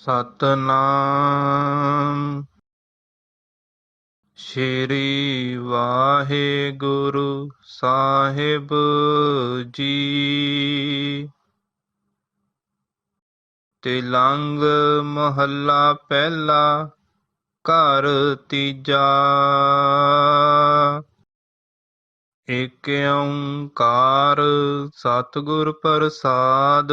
ਸਤਨਾਮ। ਸ਼੍ਰੀ ਵਾਹਿਗੁਰੂ ਸਾਹਿਬ ਜੀ। ਤਿਲੰਗ ਮਹੱਲਾ ਪਹਿਲਾ ਘਰ ਤੀਜਾ। ਏਕ ਓੰਕਾਰ ਸਤਿਗੁਰ ਪ੍ਰਸਾਦ।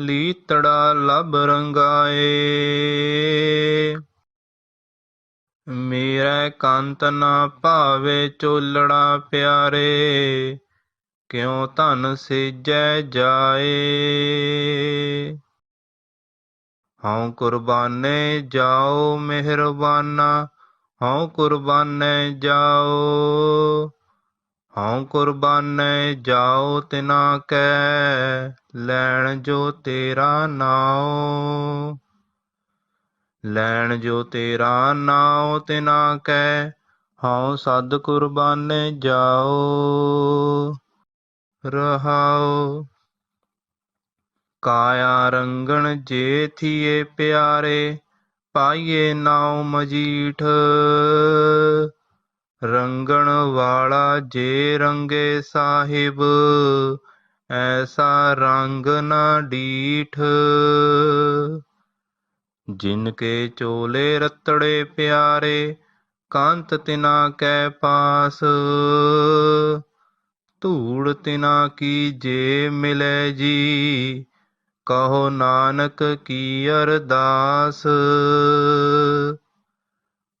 ਲੀਤੜਾ ਲਬ ਰੰਗਾਏ। ਮੇਰਾ ਕੰਤ ਨਾ ਭਾਵੇ ਚੋਲੜਾ ਪਿਆਰੇ, ਕਿਉ ਧਨ ਸੇਜੈ ਜਾਏ। ਹਉ ਕੁਰਬਾਨੇ ਜਾਓ, ਮਿਹਰਬਾਨਾ, ਹਉ ਕੁਰਬਾਨੇ ਜਾਓ। ਹਉ ਕੁਰਬਾਨੇ ਜਾਓ ਤਿਨਾ ਕੈ, ਲੈਣ ਜੋ ਤੇਰਾ ਨਾਉ। ਲੈਣ ਜੋ ਤੇਰਾ ਨਾਉ ਤਿਨਾ ਕੈ ਹਉ ਸਦ ਕੁਰਬਾਨੇ ਜਾਓ। ਰਹਾਉ। ਕਾਇਆ ਰੰਗਣ ਜੇ ਥੀਏ ਪਿਆਰੇ, ਪਾਈਏ ਨਾਉ ਮਜੀਠ। ਰੰਗਣ ਵਾਲਾ ਜੇ ਰੰਗੇ ਸਾਹਿਬ, ਐਸਾ ਰੰਗ ਨਾ ਡੀਠ। ਜਿਨ ਕੇ ਚੋਲੇ ਰਤੜੇ ਪਿਆਰੇ, ਕਾਂਤ ਤਿਨਾ ਕੈ ਪਾਸ। ਧੂੜ ਤਿਨਾ ਕੀ ਜੇ ਮਿਲੇ ਜੀ, ਕਹੋ ਨਾਨਕ ਕੀ ਅਰਦਾਸ।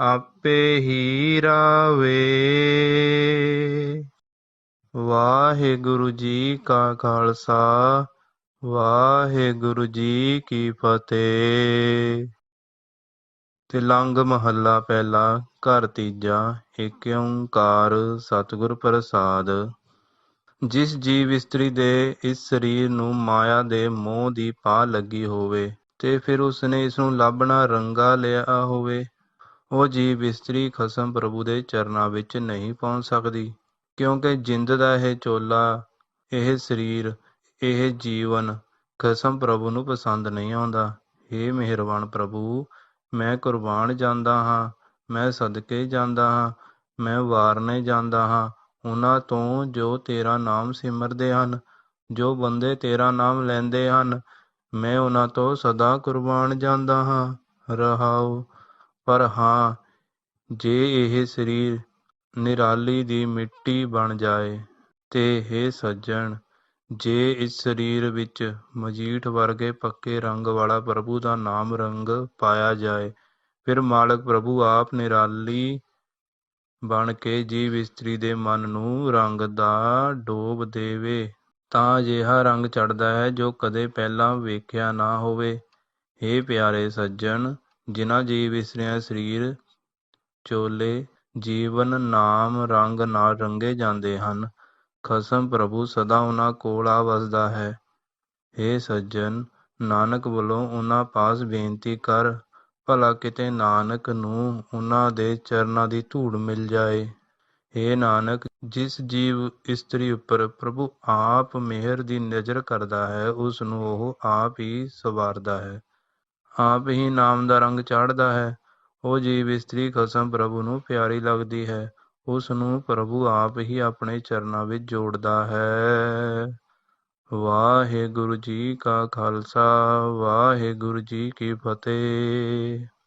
ਆਪੇ ਹੀ ਰਾਵੇ। ਵਾਹਿਗੁਰੂ ਜੀ ਕਾ ਖਾਲਸਾ, ਵਾਹਿਗੁਰੂ ਜੀ ਕੀ ਫਤਿਹ। ਤਿਲੰਗ ਮਹੱਲਾ ਪਹਿਲਾ, ਘਰ ਤੀਜਾ, ਏਕ ਓੰਕਾਰ ਸਤਿਗੁਰ ਪ੍ਰਸਾਦ। ਜਿਸ ਜੀਵ ਇਸਤਰੀ ਦੇ ਇਸ ਸਰੀਰ ਨੂੰ ਮਾਇਆ ਦੇ ਮੋਹ ਦੀ ਪਾ ਲੱਗੀ ਹੋਵੇ, ਤੇ ਫਿਰ ਉਸਨੇ ਇਸ ਨੂੰ ਲੱਭਣਾ ਰੰਗਾ ਲਿਆ ਹੋਵੇ। ਉਹ ਜੀਵ ਇਸਤਰੀ ਖਸਮ ਪ੍ਰਭੂ ਦੇ ਚਰਨਾਂ ਵਿੱਚ ਨਹੀਂ ਪਹੁੰਚ ਸਕਦੀ, ਕਿਉਂਕਿ ਜਿੰਦ ਦਾ ਇਹ ਚੋਲਾ, ਇਹ ਸਰੀਰ, ਇਹ ਜੀਵਨ ਖਸਮ ਪ੍ਰਭੂ ਨੂੰ ਪਸੰਦ ਨਹੀਂ ਆਉਂਦਾ। हे ਮਿਹਰਬਾਨ ਪ੍ਰਭੂ, ਮੈਂ ਕੁਰਬਾਨ ਜਾਂਦਾ ਹਾਂ, ਮੈਂ ਸਦਕੇ ਜਾਂਦਾ ਹਾਂ, ਮੈਂ ਵਾਰਨੇ ਜਾਂਦਾ ਹਾਂ। ਉਹਨਾਂ ਤੋਂ ਜੋ ਤੇਰਾ ਨਾਮ ਸਿਮਰਦੇ ਹਨ, ਜੋ ਬੰਦੇ ਤੇਰਾ ਨਾਮ ਲੈਂਦੇ ਹਨ, ਮੈਂ ਉਹਨਾਂ ਤੋਂ ਸਦਾ ਕੁਰਬਾਨ ਜਾਂਦਾ ਹਾਂ। ਰਹਾਉ ਪਰ ਹਾਂ, ਜੇ ਇਹ ਸਰੀਰ ਨਿਰਾਲੀ ਦੀ ਮਿੱਟੀ ਬਣ ਜਾਏ ਤੇ हे ਸੱਜਣ, ਜੇ ਇਸ ਸਰੀਰ ਵਿੱਚ ਮਜੀਠ ਵਰਗੇ ਪੱਕੇ ਰੰਗ ਵਾਲਾ ਪ੍ਰਭੂ ਦਾ ਨਾਮ ਰੰਗ ਪਾਇਆ ਜਾਏ, ਫਿਰ ਮਾਲਕ ਪ੍ਰਭੂ ਆਪ ਨਿਰਾਲੀ ਬਣ ਕੇ ਜੀਵ ਇਸਤਰੀ ਦੇ ਮਨ ਨੂੰ ਰੰਗ ਦਾ ਡੋਬ ਦੇਵੇ। ਤਾਂ ਅਜਿਹਾ ਰੰਗ ਚੜਦਾ ਹੈ ਜੋ ਕਦੇ ਪਹਿਲਾਂ ਵੇਖਿਆ ਨਾ ਹੋਵੇ। हे ਪਿਆਰੇ ਸੱਜਣ ਜਿਨ੍ਹਾਂ ਜੀਵ ਇਸਤਰੀਆਂ ਸਰੀਰ, ਚੋਲੇ, ਜੀਵਨ, ਨਾਮ, ਰੰਗ ਨਾਲ ਰੰਗੇ ਜਾਂਦੇ ਹਨ। ਖਸਮ ਪ੍ਰਭੂ ਸਦਾ ਉਹਨਾਂ ਕੋਲ ਆ ਵਸਦਾ ਹੈ। हे ਸੱਜਣ, ਨਾਨਕ ਵੱਲੋਂ ਉਹਨਾਂ ਪਾਸ ਬੇਨਤੀ ਕਰ, ਭਲਾ ਕਿਤੇ ਨਾਨਕ ਨੂੰ ਉਹਨਾਂ ਦੇ ਚਰਨਾਂ ਦੀ ਧੂੜ ਮਿਲ ਜਾਏ। हे ਨਾਨਕ, ਜਿਸ ਜੀਵ ਇਸਤਰੀ ਉੱਪਰ ਪ੍ਰਭੂ ਆਪ ਮਿਹਰ ਦੀ ਨਜ਼ਰ ਕਰਦਾ ਹੈ ਉਸ ਨੂੰ ਉਹ ਆਪ ਹੀ ਸਵਾਰਦਾ ਹੈ। ਆਪ ਹੀ ਨਾਮ ਦਾ ਰੰਗ ਚਾੜਦਾ ਹੈ। ਉਹ ਜੀਵ ਇਸਤਰੀ ਕਸਮ ਪ੍ਰਭੂ ਨੂੰ ਪਿਆਰੀ ਲੱਗਦੀ ਹੈ। ਉਸ ਨੂੰ ਪ੍ਰਭੂ ਆਪ ਹੀ ਆਪਣੇ ਚਰਨਾਂ ਵਿੱਚ ਜੋੜਦਾ ਹੈ। ਵਾਹਿਗੁਰੂ ਜੀ ਕਾ ਖਾਲਸਾ, ਵਾਹਿਗੁਰੂ ਜੀ ਕੀ ਫਤਿਹ।